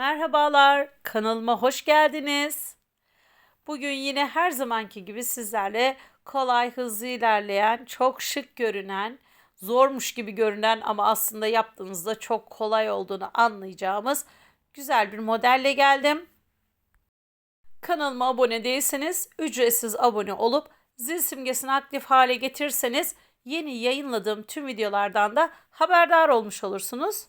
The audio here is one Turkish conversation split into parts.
Merhabalar, kanalıma hoş geldiniz. Bugün yine her zamanki gibi sizlerle kolay, hızlı ilerleyen, çok şık görünen, zormuş gibi görünen ama aslında yaptığınızda çok kolay olduğunu anlayacağımız güzel bir modelle geldim. Kanalıma abone değilseniz ücretsiz abone olup zil simgesini aktif hale getirirseniz yeni yayınladığım tüm videolardan da haberdar olmuş olursunuz.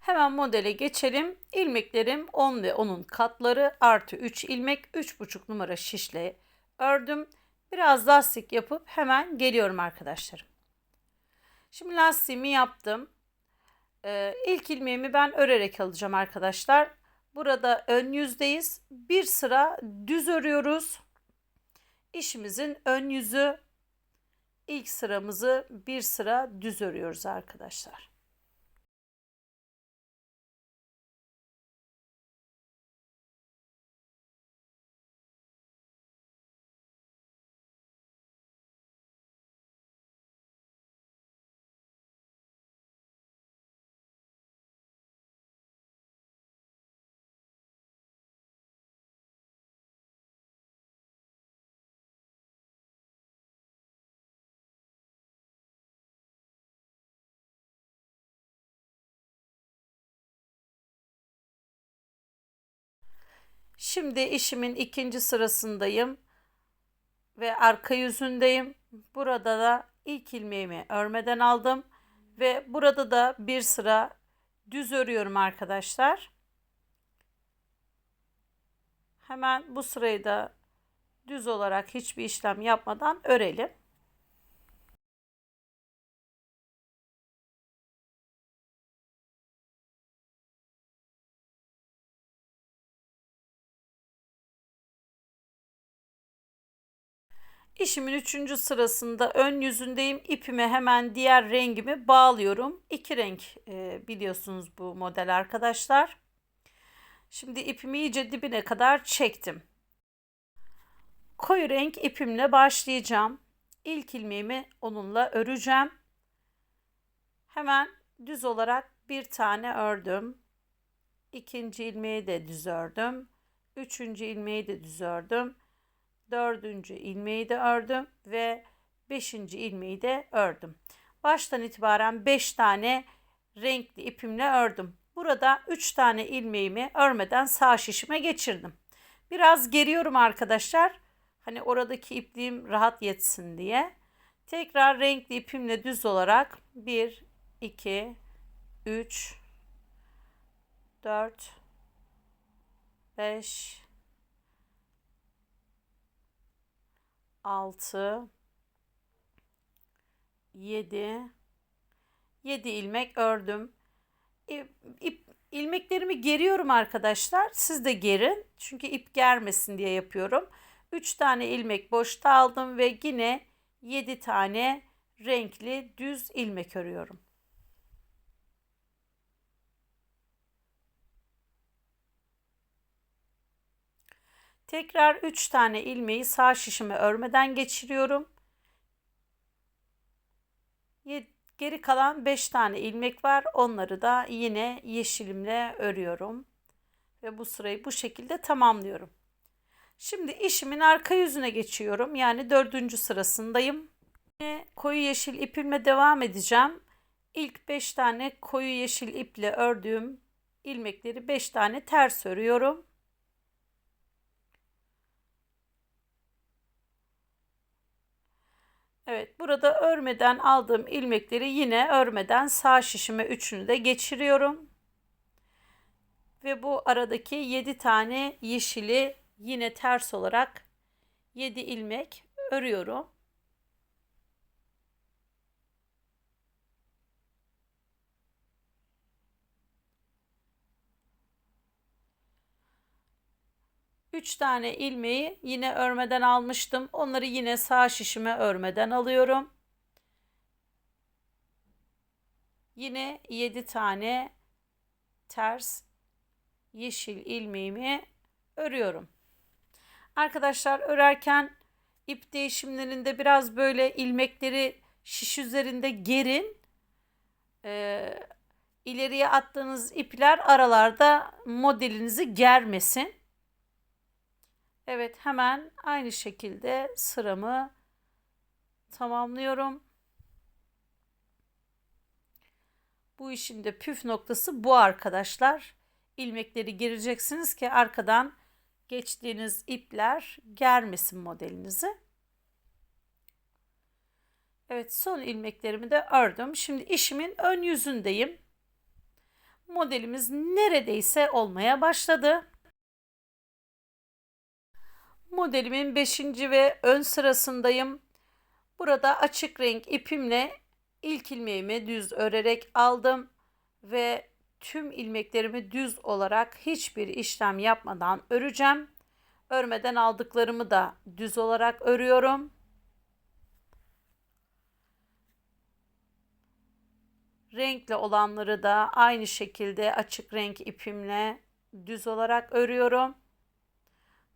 Hemen modele geçelim. İlmeklerim 10 ve 10'un katları artı 3 ilmek 3,5 numara şişle ördüm. Biraz lastik yapıp hemen geliyorum arkadaşlarım. Şimdi lastiğimi yaptım. Ee, ilk ilmeğimi ben örerek alacağım arkadaşlar. Burada ön yüzdeyiz. Bir sıra düz örüyoruz. İşimizin ön yüzü ilk sıramızı bir sıra düz örüyoruz arkadaşlar. Şimdi işimin ikinci sırasındayım ve arka yüzündeyim. Burada da ilk ilmeğimi örmeden aldım ve burada da bir sıra düz örüyorum arkadaşlar. Hemen bu sırayı da düz olarak hiçbir işlem yapmadan örelim. İşimin üçüncü sırasında ön yüzündeyim. İpime hemen diğer rengimi bağlıyorum. İki renk e, biliyorsunuz bu model arkadaşlar. Şimdi ipimi iyice dibine kadar çektim. Koyu renk ipimle başlayacağım. İlk ilmeğimi onunla öreceğim. Hemen düz olarak bir tane ördüm. İkinci ilmeği de düz ördüm. Üçüncü ilmeği de düz ördüm dördüncü ilmeği de ördüm ve beşinci ilmeği de ördüm. Baştan itibaren beş tane renkli ipimle ördüm. Burada üç tane ilmeğimi örmeden sağ şişime geçirdim. Biraz geriyorum arkadaşlar. Hani oradaki ipliğim rahat yetsin diye. Tekrar renkli ipimle düz olarak 1, 2, 3, 4, 5, 6 7 7 ilmek ördüm. İp, ip, ilmeklerimi geriyorum arkadaşlar. Siz de gerin. Çünkü ip germesin diye yapıyorum. 3 tane ilmek boşta aldım ve yine 7 tane renkli düz ilmek örüyorum. Tekrar 3 tane ilmeği sağ şişime örmeden geçiriyorum. Geri kalan 5 tane ilmek var. Onları da yine yeşilimle örüyorum. Ve bu sırayı bu şekilde tamamlıyorum. Şimdi işimin arka yüzüne geçiyorum. Yani dördüncü sırasındayım. Yine koyu yeşil ipimle devam edeceğim. İlk 5 tane koyu yeşil iple ördüğüm ilmekleri 5 tane ters örüyorum. Evet burada örmeden aldığım ilmekleri yine örmeden sağ şişime üçünü de geçiriyorum. Ve bu aradaki 7 tane yeşili yine ters olarak 7 ilmek örüyorum. 3 tane ilmeği yine örmeden almıştım. Onları yine sağ şişime örmeden alıyorum. Yine 7 tane ters yeşil ilmeğimi örüyorum. Arkadaşlar örerken ip değişimlerinde biraz böyle ilmekleri şiş üzerinde gerin. Ee, ileriye attığınız ipler aralarda modelinizi germesin. Evet hemen aynı şekilde sıramı tamamlıyorum. Bu işin de püf noktası bu arkadaşlar. İlmekleri gireceksiniz ki arkadan geçtiğiniz ipler germesin modelinizi. Evet son ilmeklerimi de ördüm. Şimdi işimin ön yüzündeyim. Modelimiz neredeyse olmaya başladı. Modelimin 5. ve ön sırasındayım. Burada açık renk ipimle ilk ilmeğimi düz örerek aldım ve tüm ilmeklerimi düz olarak hiçbir işlem yapmadan öreceğim. Örmeden aldıklarımı da düz olarak örüyorum. Renkli olanları da aynı şekilde açık renk ipimle düz olarak örüyorum.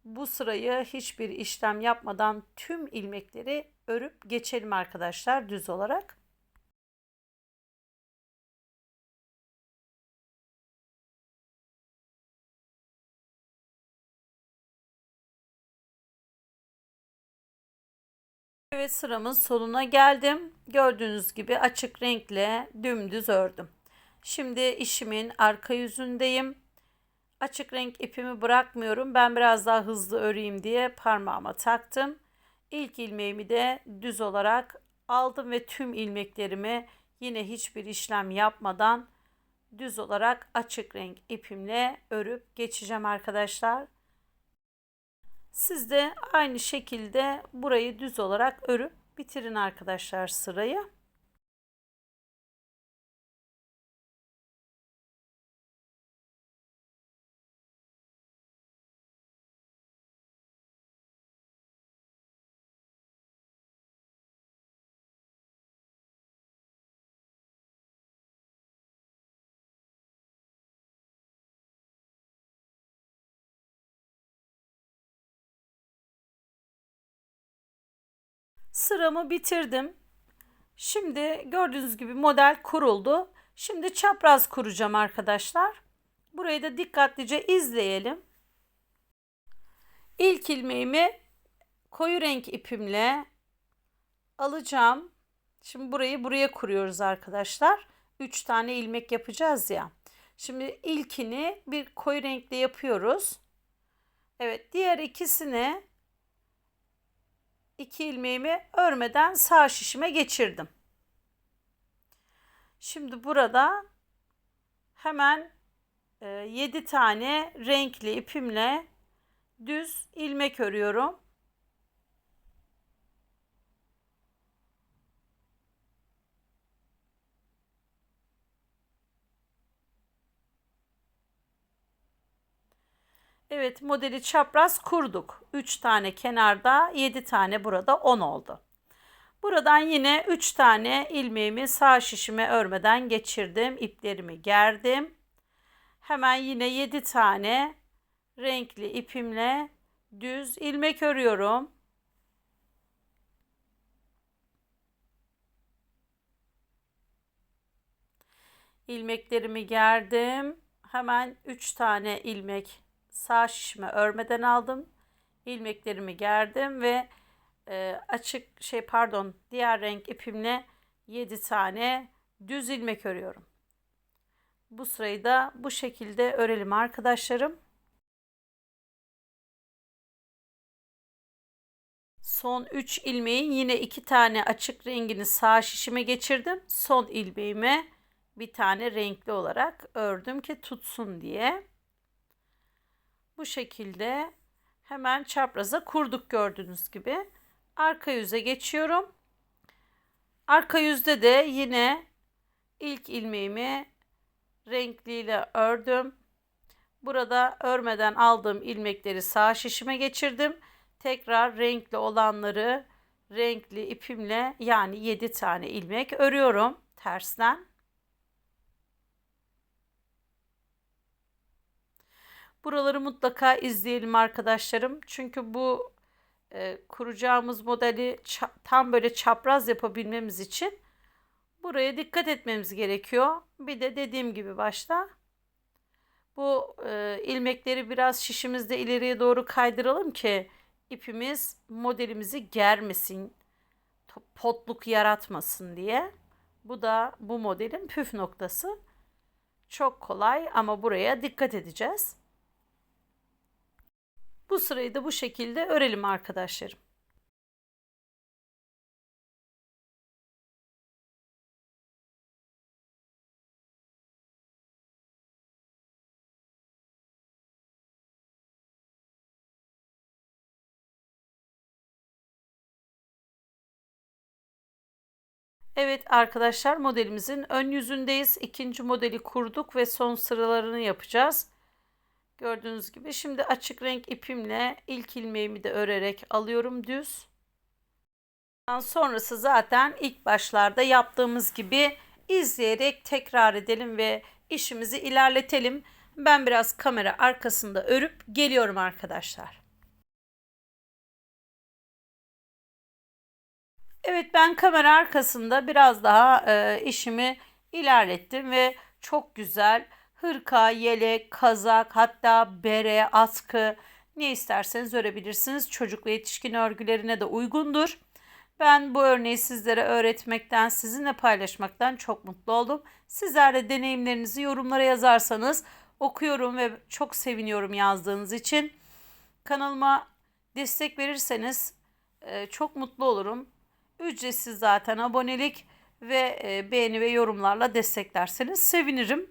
Bu sırayı hiçbir işlem yapmadan tüm ilmekleri örüp geçelim arkadaşlar düz olarak. Evet sıramın sonuna geldim. Gördüğünüz gibi açık renkle dümdüz ördüm. Şimdi işimin arka yüzündeyim. Açık renk ipimi bırakmıyorum. Ben biraz daha hızlı öreyim diye parmağıma taktım. İlk ilmeğimi de düz olarak aldım ve tüm ilmeklerimi yine hiçbir işlem yapmadan düz olarak açık renk ipimle örüp geçeceğim arkadaşlar. Siz de aynı şekilde burayı düz olarak örüp bitirin arkadaşlar sırayı. Sıramı bitirdim. Şimdi gördüğünüz gibi model kuruldu. Şimdi çapraz kuracağım arkadaşlar. Burayı da dikkatlice izleyelim. İlk ilmeğimi koyu renk ipimle alacağım. Şimdi burayı buraya kuruyoruz arkadaşlar. 3 tane ilmek yapacağız ya. Şimdi ilkini bir koyu renkle yapıyoruz. Evet diğer ikisini iki ilmeğimi örmeden sağ şişime geçirdim. Şimdi burada hemen 7 e, tane renkli ipimle düz ilmek örüyorum. Evet modeli çapraz kurduk. 3 tane kenarda 7 tane burada 10 oldu. Buradan yine 3 tane ilmeğimi sağ şişime örmeden geçirdim. İplerimi gerdim. Hemen yine 7 tane renkli ipimle düz ilmek örüyorum. ilmeklerimi gerdim. Hemen 3 tane ilmek sağ şişime örmeden aldım. ilmeklerimi gerdim ve e, açık şey pardon diğer renk ipimle 7 tane düz ilmek örüyorum. Bu sırayı da bu şekilde örelim arkadaşlarım. Son 3 ilmeğin yine 2 tane açık rengini sağ şişime geçirdim. Son ilmeğime bir tane renkli olarak ördüm ki tutsun diye. Bu şekilde hemen çapraza kurduk gördüğünüz gibi. Arka yüze geçiyorum. Arka yüzde de yine ilk ilmeğimi renkliyle ördüm. Burada örmeden aldığım ilmekleri sağ şişime geçirdim. Tekrar renkli olanları renkli ipimle yani 7 tane ilmek örüyorum tersten. Buraları mutlaka izleyelim arkadaşlarım. Çünkü bu e, kuracağımız modeli tam böyle çapraz yapabilmemiz için Buraya dikkat etmemiz gerekiyor. Bir de dediğim gibi başta bu e, ilmekleri biraz şişimizde ileriye doğru kaydıralım ki ipimiz modelimizi germesin, potluk yaratmasın diye. Bu da bu modelin püf noktası. Çok kolay ama buraya dikkat edeceğiz. Bu sırayı da bu şekilde örelim arkadaşlarım. Evet arkadaşlar modelimizin ön yüzündeyiz. İkinci modeli kurduk ve son sıralarını yapacağız. Gördüğünüz gibi şimdi açık renk ipimle ilk ilmeğimi de örerek alıyorum düz. Sonrası zaten ilk başlarda yaptığımız gibi izleyerek tekrar edelim ve işimizi ilerletelim. Ben biraz kamera arkasında örüp geliyorum arkadaşlar. Evet ben kamera arkasında biraz daha e, işimi ilerlettim ve çok güzel hırka, yelek, kazak hatta bere, askı ne isterseniz örebilirsiniz. Çocuk ve yetişkin örgülerine de uygundur. Ben bu örneği sizlere öğretmekten, sizinle paylaşmaktan çok mutlu oldum. Sizler de deneyimlerinizi yorumlara yazarsanız okuyorum ve çok seviniyorum yazdığınız için. Kanalıma destek verirseniz e, çok mutlu olurum. Ücretsiz zaten abonelik ve e, beğeni ve yorumlarla desteklerseniz sevinirim.